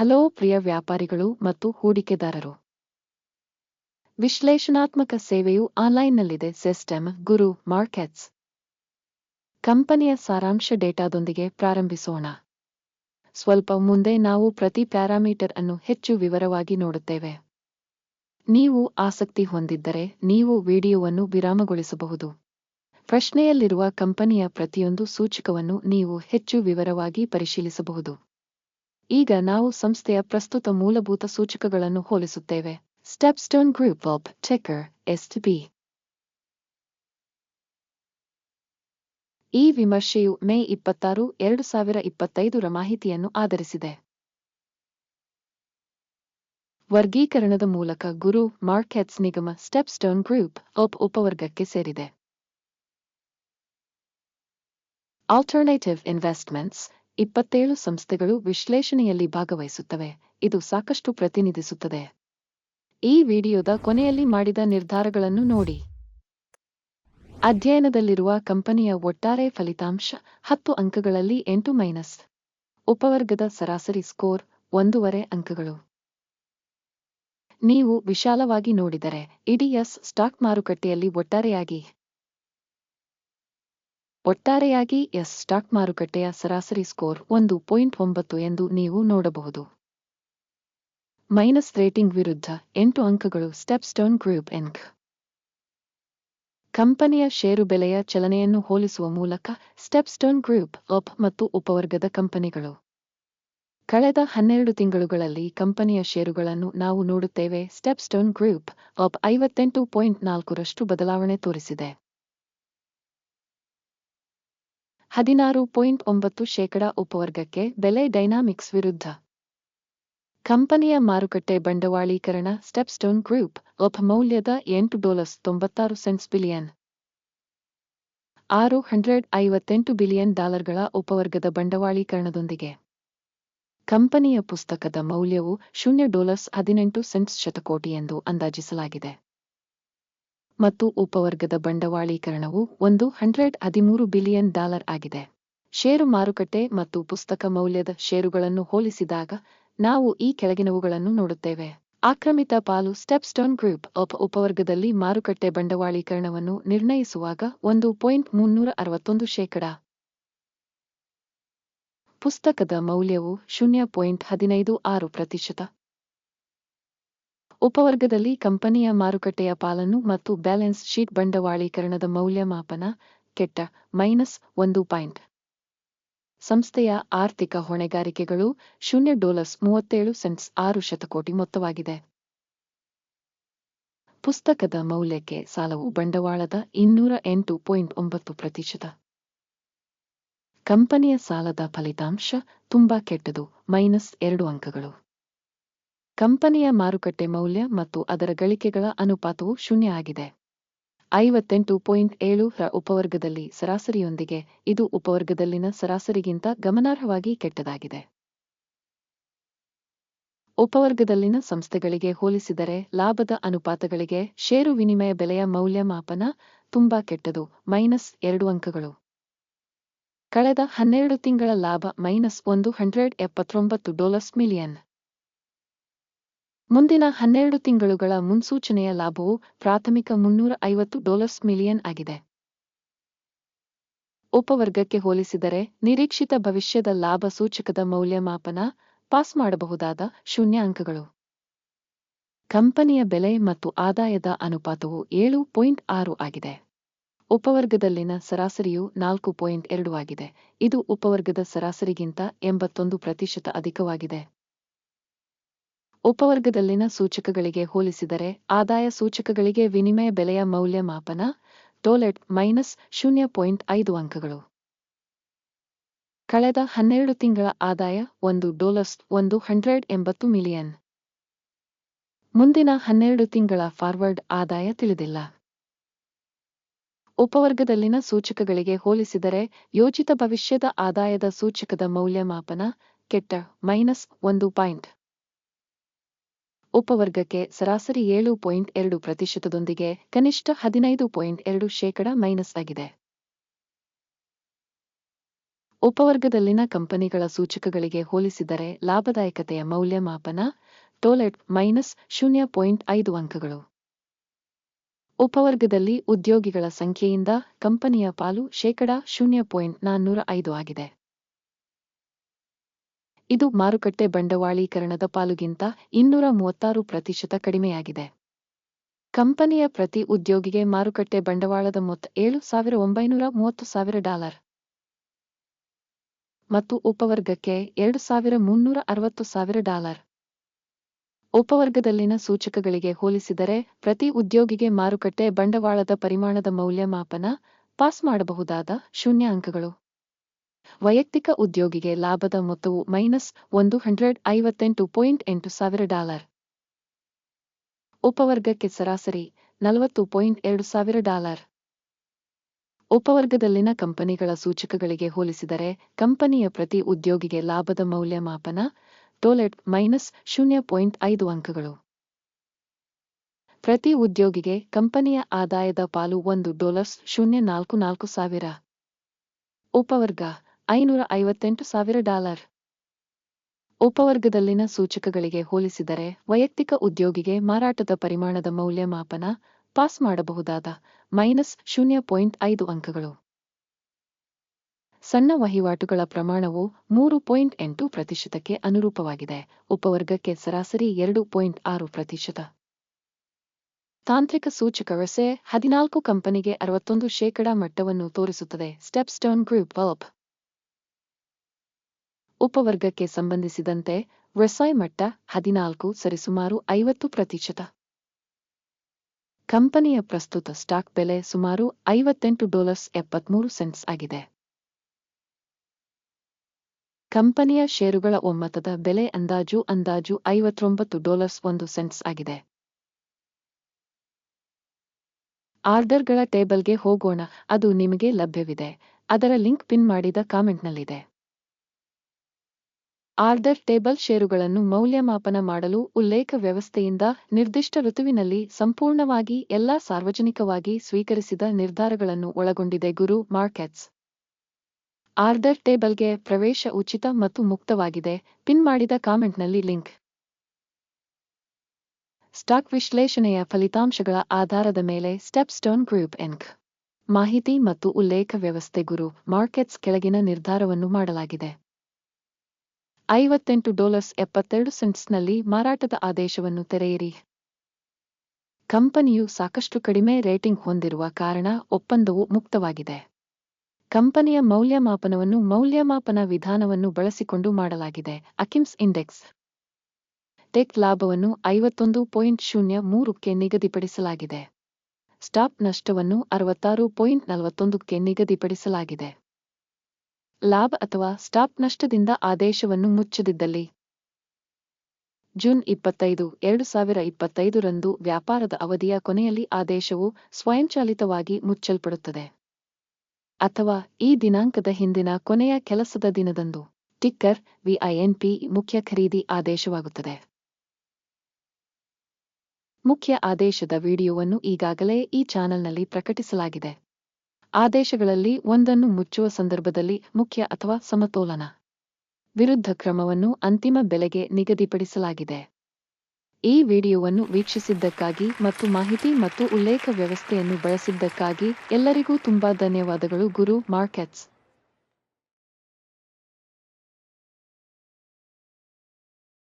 Hello ಪ್ರಿಯ ವ್ಯಾಪಾರಿಗಳು ಮತ್ತು ಹೂಡಿಕೆದಾರರು. ವಿಶ್ಲೇಷಣಾತ್ಮಕ ಸೇವೆಯು ಆನ್ಲೈನ್ನಲ್ಲಿದೆ, ಸಿಸ್ಟಮ್, ಗುರು, ಮಾರ್ಕೆಟ್ಸ್. ಕಂಪನಿಯ ಸಾರಾಂಶ ಡೇಟಾದೊಂದಿಗೆ ಪ್ರಾರಂಭಿಸೋಣ. ಸ್ವಲ್ಪ ಮುಂದೆ ನಾವು ಪ್ರತಿ ಪ್ಯಾರಾಮೀಟರ್ ಅನ್ನು ಹೆಚ್ಚು ವಿವರವಾಗಿ ನೋಡುತ್ತೇವೆ. ನೀವು ಆಸಕ್ತಿ ಹೊಂದಿದ್ದರೆ ನೀವು ವಿಡಿಯೋವನ್ನು ವಿರಾಮಗೊಳಿಸಬಹುದು. ಪ್ರಶ್ನೆಯಲ್ಲಿರುವ ಕಂಪನಿಯ ಪ್ರತಿಯೊಂದು ಸೂಚಕವನ್ನು ನೀವು ಹೆಚ್ಚು ವಿವರವಾಗಿ ಪರಿಶೀಲಿಸಬಹುದು. ಈಗ ನಾವು ಸಂಸ್ಥೆಯ ಪ್ರಸ್ತುತ ಮೂಲಭೂತ ಸೂಚಕಗಳನ್ನು ಹೋಲಿಸುತ್ತೇವೆ. ಸ್ಟೆಪ್ಸ್ಟೋನ್ ಗ್ರೂಪ್ ಆಫ್ ಟೆಕರ್ ಎಸ್ಟಿಬಿ ಈ ವಿಮರ್ಶೆಯು ಮೇ ಇಪ್ಪತ್ತಾರು, ಎರಡು ಸಾವಿರ ಇಪ್ಪತ್ತೈದರ ಮಾಹಿತಿಯನ್ನು ಆಧರಿಸಿದೆ. ವರ್ಗೀಕರಣದ ಮೂಲಕ ಗುರು ಮಾರ್ಕೆಟ್ಸ್ ನಿಗಮ ಸ್ಟೆಪ್ಸ್ಟೋನ್ ಗ್ರೂಪ್ ಆಫ್ ಉಪವರ್ಗಕ್ಕೆ ಸೇರಿದೆ. ಆಲ್ಟರ್ನೇಟಿವ್ ಇನ್ವೆಸ್ಟ್ಮೆಂಟ್ಸ್ ಇಪ್ಪತ್ತೇಳು ಸಂಸ್ಥೆಗಳು ವಿಶ್ಲೇಷಣೆಯಲ್ಲಿ ಭಾಗವಹಿಸುತ್ತವೆ. ಇದು ಸಾಕಷ್ಟು ಪ್ರತಿನಿಧಿಸುತ್ತದೆ. ಈ ವಿಡಿಯೋದ ಕೊನೆಯಲ್ಲಿ ಮಾಡಿದ ನಿರ್ಧಾರಗಳನ್ನು ನೋಡಿ. ಅಧ್ಯಯನದಲ್ಲಿರುವ ಕಂಪನಿಯ ಒಟ್ಟಾರೆ ಫಲಿತಾಂಶ ಹತ್ತು ಅಂಕಗಳಲ್ಲಿ ಎಂಟು ಮೈನಸ್. ಉಪವರ್ಗದ ಸರಾಸರಿ ಸ್ಕೋರ್ ಒಂದೂವರೆ ಅಂಕಗಳು. ನೀವು ವಿಶಾಲವಾಗಿ ನೋಡಿದರೆ ಇಡಿಎಸ್ ಸ್ಟಾಕ್ ಮಾರುಕಟ್ಟೆಯಲ್ಲಿ ಒಟ್ಟಾರೆಯಾಗಿ ಒಟ್ಟಾರೆಯಾಗಿ ಎಸ್ ಸ್ಟಾಕ್ ಮಾರುಕಟ್ಟೆಯ ಸರಾಸರಿ ಸ್ಕೋರ್ ಒಂದು ಪಾಯಿಂಟ್ ಒಂಬತ್ತು ಎಂದು ನೀವು ನೋಡಬಹುದು. ಮೈನಸ್ ರೇಟಿಂಗ್ ವಿರುದ್ಧ ಎಂಟು ಅಂಕಗಳು ಸ್ಟೆಪ್ಸ್ಟೋನ್ ಗ್ರೂಪ್ ಎನ್ಕ್ ಕಂಪನಿಯ ಷೇರು ಬೆಲೆಯ ಚಲನೆಯನ್ನು ಹೋಲಿಸುವ ಮೂಲಕ ಸ್ಟೆಪ್ಸ್ಟೋನ್ ಗ್ರೂಪ್, ಅಪ್ ಮತ್ತು ಉಪವರ್ಗದ ಕಂಪನಿಗಳು. ಕಳೆದ ಹನ್ನೆರಡು ತಿಂಗಳುಗಳಲ್ಲಿ ಕಂಪನಿಯ ಷೇರುಗಳನ್ನು ನಾವು ನೋಡುತ್ತೇವೆ, ಸ್ಟೆಪ್ಸ್ಟೋನ್ ಗ್ರೂಪ್, ಅಪ್ ಐವತ್ತೆಂಟು ಪಾಯಿಂಟ್ ನಾಲ್ಕರಷ್ಟು ಬದಲಾವಣೆ ತೋರಿಸಿದೆ. ಹದಿನಾರು ಪಾಯಿಂಟ್ ಒಂಬತ್ತು ಶೇಕಡ ಉಪವರ್ಗಕ್ಕೆ ಬೆಲೆ ಡೈನಾಮಿಕ್ಸ್ ವಿರುದ್ಧ. ಕಂಪನಿಯ ಮಾರುಕಟ್ಟೆ ಬಂಡವಾಳೀಕರಣ ಸ್ಟೆಪ್ಸ್ಟೋನ್ ಗ್ರೂಪ್ ಒಪ್ ಮೌಲ್ಯದ ಎಂಟು ಡಾಲರ್ಸ್ ತೊಂಬತ್ತಾರು ಸೆಂಟ್ಸ್ ಬಿಲಿಯನ್. ಆರು ಹಂಡ್ರೆಡ್ ಐವತ್ತೆಂಟು ಬಿಲಿಯನ್ ಡಾಲರ್ಗಳ ಉಪವರ್ಗದ ಬಂಡವಾಳೀಕರಣದೊಂದಿಗೆ. ಕಂಪನಿಯ ಪುಸ್ತಕದ ಮೌಲ್ಯವು ಶೂನ್ಯ ಡಾಲರ್ಸ್ ಹದಿನೆಂಟು ಸೆಂಟ್ಸ್ ಶತಕೋಟಿ ಎಂದು ಅಂದಾಜಿಸಲಾಗಿದೆ. ಮತ್ತು ಉಪವರ್ಗದ ಬಂಡವಾಳೀಕರಣವು ಒಂದು ಹಂಡ್ರೆಡ್ ಹದಿಮೂರು ಬಿಲಿಯನ್ ಡಾಲರ್ ಆಗಿದೆ. ಷೇರು ಮಾರುಕಟ್ಟೆ ಮತ್ತು ಪುಸ್ತಕ ಮೌಲ್ಯದ ಷೇರುಗಳನ್ನು ಹೋಲಿಸಿದಾಗ ನಾವು ಈ ಕೆಳಗಿನವುಗಳನ್ನು ನೋಡುತ್ತೇವೆ. ಆಕ್ರಮಿತ ಪಾಲು ಸ್ಟೆಪ್ಸ್ಟೋನ್ ಗ್ರೂಪ್ ಅಪ್ ಉಪವರ್ಗದಲ್ಲಿ ಮಾರುಕಟ್ಟೆ ಬಂಡವಾಳೀಕರಣವನ್ನು ನಿರ್ಣಯಿಸುವಾಗ ಒಂದು ಪಾಯಿಂಟ್ ಮುನ್ನೂರ ಅರವತ್ತೊಂದು ಶೇಕಡ. ಪುಸ್ತಕದ ಮೌಲ್ಯವು ಶೂನ್ಯ ಪಾಯಿಂಟ್ ಹದಿನೈದು ಆರು ಪ್ರತಿಶತ. ಉಪವರ್ಗದಲ್ಲಿ ಕಂಪನಿಯ ಮಾರುಕಟ್ಟೆಯ ಪಾಲನ್ನು ಮತ್ತು ಬ್ಯಾಲೆನ್ಸ್ ಶೀಟ್ ಬಂಡವಾಳೀಕರಣದ ಮೌಲ್ಯಮಾಪನ, ಕೆಟ್ಟ, ಮೈನಸ್ ಒಂದು ಪಾಯಿಂಟ್. ಸಂಸ್ಥೆಯ ಆರ್ಥಿಕ ಹೊಣೆಗಾರಿಕೆಗಳು ಶೂನ್ಯ ಡಾಲರ್ಸ್ ಮೂವತ್ತೇಳು ಸೆಂಟ್ಸ್ ಆರು ಶತಕೋಟಿ ಮೊತ್ತವಾಗಿದೆ. ಪುಸ್ತಕದ ಮೌಲ್ಯಕ್ಕೆ ಸಾಲವು ಬಂಡವಾಳದ ಇನ್ನೂರ ಎಂಟು ಪಾಯಿಂಟ್ ಒಂಬತ್ತು ಪ್ರತಿಶತ. ಕಂಪನಿಯ ಸಾಲದ ಫಲಿತಾಂಶ ತುಂಬಾ ಕೆಟ್ಟದು, ಮೈನಸ್ ಎರಡು ಅಂಕಗಳು. ಕಂಪನಿಯ ಮಾರುಕಟ್ಟೆ ಮೌಲ್ಯ ಮತ್ತು ಅದರ ಗಳಿಕೆಗಳ ಅನುಪಾತವು ಶೂನ್ಯ ಆಗಿದೆ. ಐವತ್ತೆಂಟು ಪಾಯಿಂಟ್ ಏಳು ರ ಉಪವರ್ಗದಲ್ಲಿ ಸರಾಸರಿಯೊಂದಿಗೆ ಇದು ಉಪವರ್ಗದಲ್ಲಿನ ಸರಾಸರಿಗಿಂತ ಗಮನಾರ್ಹವಾಗಿ ಕೆಟ್ಟದಾಗಿದೆ. ಉಪವರ್ಗದಲ್ಲಿನ ಸಂಸ್ಥೆಗಳಿಗೆ ಹೋಲಿಸಿದರೆ ಲಾಭದ ಅನುಪಾತಗಳಿಗೆ ಷೇರು ವಿನಿಮಯ ಬೆಲೆಯ ಮೌಲ್ಯಮಾಪನ ತುಂಬಾ ಕೆಟ್ಟದು, ಮೈನಸ್ ಎರಡು ಅಂಕಗಳು. ಕಳೆದ ಹನ್ನೆರಡು ತಿಂಗಳ ಲಾಭ ಮೈನಸ್ ಒಂದು ಹಂಡ್ರೆಡ್ ಎಪ್ಪತ್ತೊಂಬತ್ತು ಡಾಲರ್ಸ್ ಮಿಲಿಯನ್. ಮುಂದಿನ ಹನ್ನೆರಡು ತಿಂಗಳುಗಳ ಮುನ್ಸೂಚನೆಯ ಲಾಭವು ಪ್ರಾಥಮಿಕ ಮುನ್ನೂರ ಐವತ್ತು ಡಾಲರ್ಸ್ ಮಿಲಿಯನ್ ಆಗಿದೆ. ಉಪವರ್ಗಕ್ಕೆ ಹೋಲಿಸಿದರೆ ನಿರೀಕ್ಷಿತ ಭವಿಷ್ಯದ ಲಾಭ ಸೂಚಕದ ಮೌಲ್ಯಮಾಪನ ಪಾಸ್ ಮಾಡಬಹುದಾದ ಶೂನ್ಯ ಅಂಕಗಳು ಕಂಪನಿಯ ಬೆಲೆ ಮತ್ತು ಆದಾಯದ ಅನುಪಾತವು ಏಳು ಪಾಯಿಂಟ್ ಆರು ಆಗಿದೆ. ಉಪವರ್ಗದಲ್ಲಿನ ಸರಾಸರಿಯು ನಾಲ್ಕು ಪಾಯಿಂಟ್ ಎರಡು ಆಗಿದೆ. ಇದು ಉಪವರ್ಗದ ಸರಾಸರಿಗಿಂತ ಎಂಬತ್ತೊಂದು ಪ್ರತಿಶತ ಅಧಿಕವಾಗಿದೆ. ಉಪವರ್ಗದಲ್ಲಿನ ಸೂಚಕಗಳಿಗೆ ಹೋಲಿಸಿದರೆ ಆದಾಯ ಸೂಚಕಗಳಿಗೆ ವಿನಿಮಯ ಬೆಲೆಯ ಮೌಲ್ಯಮಾಪನ ಟೋಲೆಟ್ ಮೈನಸ್ ಶೂನ್ಯ ಪಾಯಿಂಟ್ ಐದು ಅಂಕಗಳು. ಕಳೆದ ಹನ್ನೆರಡು ತಿಂಗಳ ಆದಾಯ ಒಂದು ಡಾಲರ್ಸ್ ಒಂದು ಹಂಡ್ರೆಡ್ ಎಂಬತ್ತು ಮಿಲಿಯನ್. ಮುಂದಿನ ಹನ್ನೆರಡು ತಿಂಗಳ ಫಾರ್ವರ್ಡ್ ಆದಾಯ ತಿಳಿದಿಲ್ಲ. ಉಪವರ್ಗದಲ್ಲಿನ ಸೂಚಕಗಳಿಗೆ ಹೋಲಿಸಿದರೆ ಯೋಜಿತ ಭವಿಷ್ಯದ ಆದಾಯದ ಸೂಚಕದ ಮೌಲ್ಯಮಾಪನ ಕೆಟ್ಟ ಮೈನಸ್ ಒಂದು ಪಾಯಿಂಟ್ ಉಪವರ್ಗಕ್ಕೆ ಸರಾಸರಿ ಏಳು ಪಾಯಿಂಟ್ ಎರಡು ಪ್ರತಿಶತದೊಂದಿಗೆ ಕನಿಷ್ಠ ಹದಿನೈದು ಪಾಯಿಂಟ್ ಎರಡು ಶೇಕಡ ಮೈನಸ್ ಆಗಿದೆ. ಉಪವರ್ಗದಲ್ಲಿನ ಕಂಪನಿಗಳ ಸೂಚಕಗಳಿಗೆ ಹೋಲಿಸಿದರೆ ಲಾಭದಾಯಕತೆಯ ಮೌಲ್ಯಮಾಪನ ಟೋಲೆಟ್ ಮೈನಸ್ ಶೂನ್ಯ ಪಾಯಿಂಟ್ ಐದು ಅಂಕಗಳು. ಉಪವರ್ಗದಲ್ಲಿ ಉದ್ಯೋಗಿಗಳ ಸಂಖ್ಯೆಯಿಂದ ಕಂಪನಿಯ ಪಾಲು ಶೇಕಡಾ ಶೂನ್ಯ ಪಾಯಿಂಟ್ ನಾನ್ನೂರ ಐದು ಆಗಿದೆ. ಇದು ಮಾರುಕಟ್ಟೆ ಬಂಡವಾಳೀಕರಣದ ಪಾಲುಗಿಂತ ಇನ್ನೂರ ಮೂವತ್ತಾರು ಪ್ರತಿಶತ ಕಡಿಮೆಯಾಗಿದೆ. ಕಂಪನಿಯ ಪ್ರತಿ ಉದ್ಯೋಗಿಗೆ ಮಾರುಕಟ್ಟೆ ಬಂಡವಾಳದ ಮೊತ್ತ ಏಳು ಸಾವಿರ ಒಂಬೈನೂರ ಮೂವತ್ತು ಸಾವಿರ ಡಾಲರ್. ಮತ್ತು ಉಪವರ್ಗಕ್ಕೆ ಎರಡು ಸಾವಿರ ಮುನ್ನೂರ ಅರವತ್ತು ಸಾವಿರ ಡಾಲರ್. ಉಪವರ್ಗದಲ್ಲಿನ ಸೂಚಕಗಳಿಗೆ ಹೋಲಿಸಿದರೆ ಪ್ರತಿ ಉದ್ಯೋಗಿಗೆ ಮಾರುಕಟ್ಟೆ ಬಂಡವಾಳದ ಪರಿಮಾಣದ ಮೌಲ್ಯಮಾಪನ ಪಾಸ್ ಮಾಡಬಹುದಾದ ಶೂನ್ಯ ಅಂಕಗಳು. ವೈಯಕ್ತಿಕ ಉದ್ಯೋಗಿಗೆ ಲಾಭದ ಮೊತ್ತವು ಮೈನಸ್ ಒಂದು ಹಂಡ್ರೆಡ್ ಐವತ್ತೆಂಟು ಪಾಯಿಂಟ್ ಎಂಟು ಸಾವಿರ ಡಾಲರ್. ಉಪವರ್ಗಕ್ಕೆ ಸರಾಸರಿ ನಲವತ್ತು ಪಾಯಿಂಟ್ ಎರಡು ಸಾವಿರ ಡಾಲರ್. ಉಪವರ್ಗದಲ್ಲಿನ ಕಂಪನಿಗಳ ಸೂಚಕಗಳಿಗೆ ಹೋಲಿಸಿದರೆ ಕಂಪನಿಯ ಪ್ರತಿ ಉದ್ಯೋಗಿಗೆ ಲಾಭದ ಮೌಲ್ಯಮಾಪನ ಟೋಲೆಟ್ ಮೈನಸ್ ಶೂನ್ಯ ಪಾಯಿಂಟ್ ಐದು ಅಂಕಗಳು. ಪ್ರತಿ ಉದ್ಯೋಗಿಗೆ ಕಂಪನಿಯ ಆದಾಯದ ಪಾಲು ಒಂದು ಡಾಲರ್ಸ್ ಶೂನ್ಯ ನಾಲ್ಕು ನಾಲ್ಕು ಸಾವಿರ. ಉಪವರ್ಗ ಐನೂರ ಐವತ್ತೆಂಟು ಸಾವಿರ ಡಾಲರ್. ಉಪವರ್ಗದಲ್ಲಿನ ಸೂಚಕಗಳಿಗೆ ಹೋಲಿಸಿದರೆ ವೈಯಕ್ತಿಕ ಉದ್ಯೋಗಿಗೆ ಮಾರಾಟದ ಪರಿಮಾಣದ ಮೌಲ್ಯಮಾಪನ ಪಾಸ್ ಮಾಡಬಹುದಾದ ಮೈನಸ್ ಶೂನ್ಯ ಪಾಯಿಂಟ್ ಐದು ಅಂಕಗಳು. ಸಣ್ಣ ವಹಿವಾಟುಗಳ ಪ್ರಮಾಣವು ಮೂರು ಪಾಯಿಂಟ್ ಎಂಟು ಪ್ರತಿಶತಕ್ಕೆ ಅನುರೂಪವಾಗಿದೆ. ಉಪವರ್ಗಕ್ಕೆ ಸರಾಸರಿ ಎರಡು ಪಾಯಿಂಟ್ ಆರು ಪ್ರತಿಶತ. ತಾಂತ್ರಿಕ ಸೂಚಕ ರಸೆ ಹದಿನಾಲ್ಕು ಕಂಪನಿಗೆ ಅರವತ್ತೊಂದು ಶೇಕಡಾ ಮಟ್ಟವನ್ನು ತೋರಿಸುತ್ತದೆ. ಸ್ಟೆಪ್ ಸ್ಟೋನ್ ಗ್ರೂಪ್ ಬಲ್ಬ್ ಉಪವರ್ಗಕ್ಕೆ ಸಂಬಂಧಿಸಿದಂತೆ ರಸಾಯ್ ಮಟ್ಟ ಹದಿನಾಲ್ಕು ಸರಿಸುಮಾರು ಐವತ್ತು ಪ್ರತಿಶತ. ಕಂಪನಿಯ ಪ್ರಸ್ತುತ ಸ್ಟಾಕ್ ಬೆಲೆ ಸುಮಾರು ಐವತ್ತೆಂಟು ಡಾಲರ್ಸ್ ಎಪ್ಪತ್ಮೂರು ಸೆಂಟ್ಸ್ ಆಗಿದೆ. ಕಂಪನಿಯ ಷೇರುಗಳ ಒಮ್ಮತದ ಬೆಲೆ ಅಂದಾಜು ಅಂದಾಜು ಐವತ್ತೊಂಬತ್ತು ಡಾಲರ್ಸ್ ಒಂದು ಸೆಂಟ್ಸ್ ಆಗಿದೆ. ಆರ್ಡರ್ಗಳ ಟೇಬಲ್ಗೆ ಹೋಗೋಣ, ಅದು ನಿಮಗೆ ಲಭ್ಯವಿದೆ. ಅದರ ಲಿಂಕ್ ಪಿನ್ ಮಾಡಿದ ಕಾಮೆಂಟ್ನಲ್ಲಿದೆ. ಆರ್ಡರ್ ಟೇಬಲ್ ಷೇರುಗಳನ್ನು ಮೌಲ್ಯಮಾಪನ ಮಾಡಲು ಉಲ್ಲೇಖ ವ್ಯವಸ್ಥೆಯಿಂದ ನಿರ್ದಿಷ್ಟ ಋತುವಿನಲ್ಲಿ ಸಂಪೂರ್ಣವಾಗಿ ಎಲ್ಲಾ ಸಾರ್ವಜನಿಕವಾಗಿ ಸ್ವೀಕರಿಸಿದ ನಿರ್ಧಾರಗಳನ್ನು ಒಳಗೊಂಡಿದೆ ಗುರು ಮಾರ್ಕೆಟ್ಸ್. ಆರ್ಡರ್ ಟೇಬಲ್ಗೆ ಪ್ರವೇಶ ಉಚಿತ ಮತ್ತು ಮುಕ್ತವಾಗಿದೆ. ಪಿನ್ ಮಾಡಿದ ಕಾಮೆಂಟ್ನಲ್ಲಿ ಲಿಂಕ್. ಸ್ಟಾಕ್ ವಿಶ್ಲೇಷಣೆಯ ಫಲಿತಾಂಶಗಳ ಆಧಾರದ ಮೇಲೆ ಸ್ಟೆಪ್ ಸ್ಟೋನ್ ಗ್ರೂಪ್ ಎನ್ಕ್. ಮಾಹಿತಿ ಮತ್ತು ಉಲ್ಲೇಖ ವ್ಯವಸ್ಥೆ ಗುರು ಮಾರ್ಕೆಟ್ಸ್ ಕೆಳಗಿನ ನಿರ್ಧಾರವನ್ನು ಮಾಡಲಾಗಿದೆ. ಐವತ್ತೆಂಟು ಡಾಲರ್ಸ್ ಎಪ್ಪತ್ತೆರಡು ಸೆಂಟ್ಸ್ನಲ್ಲಿ ಮಾರಾಟದ ಆದೇಶವನ್ನು ತೆರೆಯಿರಿ. ಕಂಪನಿಯು ಸಾಕಷ್ಟು ಕಡಿಮೆ ರೇಟಿಂಗ್ ಹೊಂದಿರುವ ಕಾರಣ ಒಪ್ಪಂದವು ಮುಕ್ತವಾಗಿದೆ. ಕಂಪನಿಯ ಮೌಲ್ಯಮಾಪನವನ್ನು ಮೌಲ್ಯಮಾಪನ ವಿಧಾನವನ್ನು ಬಳಸಿಕೊಂಡು ಮಾಡಲಾಗಿದೆ, ಅಕಿಮ್ಸ್ ಇಂಡೆಕ್ಸ್. ಟೆಕ್ ಲಾಭವನ್ನು ಐವತ್ತೊಂದು ಪಾಯಿಂಟ್ ಶೂನ್ಯ ಮೂರಕ್ಕೆ ನಿಗದಿಪಡಿಸಲಾಗಿದೆ. ಸ್ಟಾಪ್ ನಷ್ಟವನ್ನು ಅರವತ್ತಾರು ಪಾಯಿಂಟ್ ನಲವತ್ತೊಂದಕ್ಕೆ ನಿಗದಿಪಡಿಸಲಾಗಿದೆ. ಲಾಭ ಅಥವಾ ಸ್ಟಾಪ್ ನಷ್ಟದಿಂದ ಆದೇಶವನ್ನು ಮುಚ್ಚದಿದ್ದಲ್ಲಿ. ಜೂನ್ ಇಪ್ಪತ್ತೈದು, ಎರಡು ಸಾವಿರ ಇಪ್ಪತ್ತೈದರಂದು ವ್ಯಾಪಾರದ ಅವಧಿಯ ಕೊನೆಯಲ್ಲಿ ಆದೇಶವು ಸ್ವಯಂಚಾಲಿತವಾಗಿ ಮುಚ್ಚಲ್ಪಡುತ್ತದೆ. ಅಥವಾ ಈ ದಿನಾಂಕದ ಹಿಂದಿನ ಕೊನೆಯ ಕೆಲಸದ ದಿನದಂದು, ಟಿಕ್ಕರ್, ವಿಐಎನ್ಪಿ ಮುಖ್ಯ ಖರೀದಿ ಆದೇಶವಾಗುತ್ತದೆ. ಮುಖ್ಯ ಆದೇಶದ ವಿಡಿಯೋವನ್ನು ಈಗಾಗಲೇ ಈ ಚಾನೆಲ್ನಲ್ಲಿ ಪ್ರಕಟಿಸಲಾಗಿದೆ. ಆದೇಶಗಳಲ್ಲಿ ಒಂದನ್ನು ಮುಚ್ಚುವ ಸಂದರ್ಭದಲ್ಲಿ ಮುಖ್ಯ ಅಥವಾ ಸಮತೋಲನ. ವಿರುದ್ಧ ಕ್ರಮವನ್ನು ಅಂತಿಮ ಬೆಲೆಗೆ ನಿಗದಿಪಡಿಸಲಾಗಿದೆ. ಈ ವಿಡಿಯೋವನ್ನು ವೀಕ್ಷಿಸಿದ್ದಕ್ಕಾಗಿ ಮತ್ತು ಮಾಹಿತಿ ಮತ್ತು ಉಲ್ಲೇಖ ವ್ಯವಸ್ಥೆಯನ್ನು ಬಳಸಿದ್ದಕ್ಕಾಗಿ ಎಲ್ಲರಿಗೂ ತುಂಬಾ ಧನ್ಯವಾದಗಳು. ಗುರು ಮಾರ್ಕೆಟ್ಸ್.